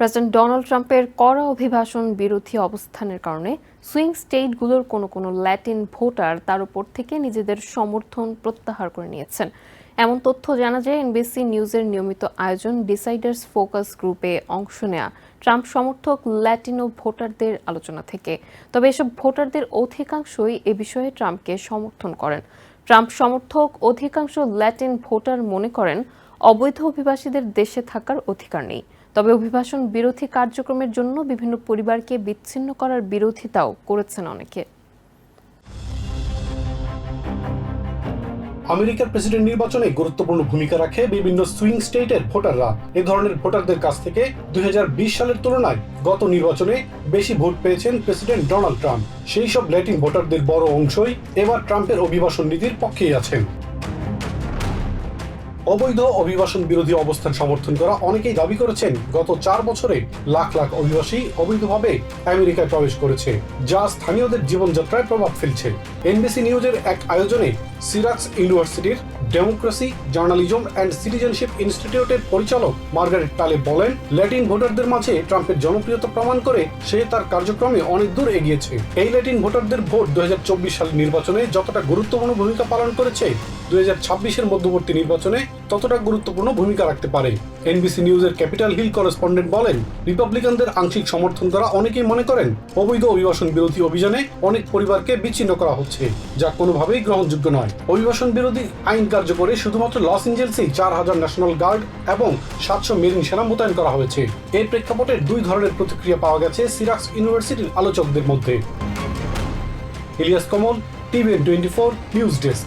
President Donald ট্রাম্পের কড়া অভিবাসন বিরোধী অবস্থানের কারণে সুইং স্টেটগুলোর কোনো কোনো ল্যাটিন ভোটার তার উপর থেকে নিজেদের সমর্থন প্রত্যাহার করে নিয়েছেন। এমন তথ্য জানা যায় এনবিসি নিউজের নিয়মিত আয়োজন ডিসাইডার্স ফোকাস গ্রুপে অংশ নেয়া ট্রাম্প সমর্থক ল্যাটিনো ভোটারদের আলোচনা থেকে। তবে এসব ভোটারদের অধিকাংশই এ বিষয়ে ট্রাম্পকে সমর্থন করেন। ট্রাম্প সমর্থক অধিকাংশ ল্যাটিন ভোটার মনে করেন অবৈধ অভিবাসীদের দেশে থাকার অধিকার নেই। তবে অভিবাসন বিরোধী কার্যক্রমের জন্য বিভিন্ন পরিবারকে বিচ্ছিন্ন করার বিরোধিতাও করেছেন অনেকে। আমেরিকার প্রেসিডেন্ট নির্বাচনে গুরুত্বপূর্ণ ভূমিকা রাখে বিভিন্ন সুইং স্টেটের ভোটাররা। এ ধরনের ভোটারদের কাছ থেকে দুই হাজার বিশ সালের তুলনায় গত নির্বাচনে বেশি ভোট পেয়েছেন প্রেসিডেন্ট ডোনাল্ড ট্রাম্প। সেই সব ল্যাটিন ভোটারদের বড় অংশই এবার ট্রাম্পের অভিবাসন নীতির পক্ষেই আছেন। অবৈধ অভিবাসন বিরোধী অবস্থান সমর্থন করা অনেকেই দাবি করেছেন, গত চার বছরে লাখ লাখ অভিবাসী অবৈধভাবে আমেরিকায় প্রবেশ করেছে, যা স্থানীয়দের জীবনযাত্রায় প্রভাব ফেলছে। এনবিসি নিউজের এক আয়োজনে সিরাক্স ইউনিভার্সিটির ডেমোক্রেসি জার্নালিজম অ্যান্ড সিটিজেনশিপ ইনস্টিটিউটের পরিচালক মার্গারেট টালেব বলেন, ল্যাটিন ভোটারদের মাঝে ট্রাম্পের জনপ্রিয়তা প্রমাণ করে সে তার কার্যক্রমে অনেক দূর এগিয়েছে। এই ল্যাটিন ভোটারদের ভোট দুই হাজার চব্বিশ সালের নির্বাচনে যতটা গুরুত্বপূর্ণ ভূমিকা পালন করেছে হাজার ছাব্বিশের মধ্যবর্তী নির্বাচনে ততটা গুরুত্বপূর্ণ ভূমিকা রাখতে পারে। এনবিসি নিউজের ক্যাপিটাল হিল করেসপন্ডেন্ট বলেন, রিপাবলিকানদের আংশিক সমর্থন করা অনেকেই মনে করেন, অবৈধ অভিবাসন বিরোধী অভিযানে অনেক পরিবারকে বিচ্ছিন্ন করা হচ্ছে, যা কোনোভাবেই গ্রহণযোগ্য নয়। অভিবাসন বিরোধী আইন কার্যকরে শুধুমাত্র লস এঞ্জেলসেই চার হাজার ন্যাশনাল গার্ড এবং সাতশো মেরিন সেনা মোতায়েন করা হয়েছে। এর প্রেক্ষাপটে দুই ধরনের প্রতিক্রিয়া পাওয়া গেছে সিরাক্স ইউনিভার্সিটির আলোচকদের মধ্যে। Ilias Kamal, TVN twenty four, news desk.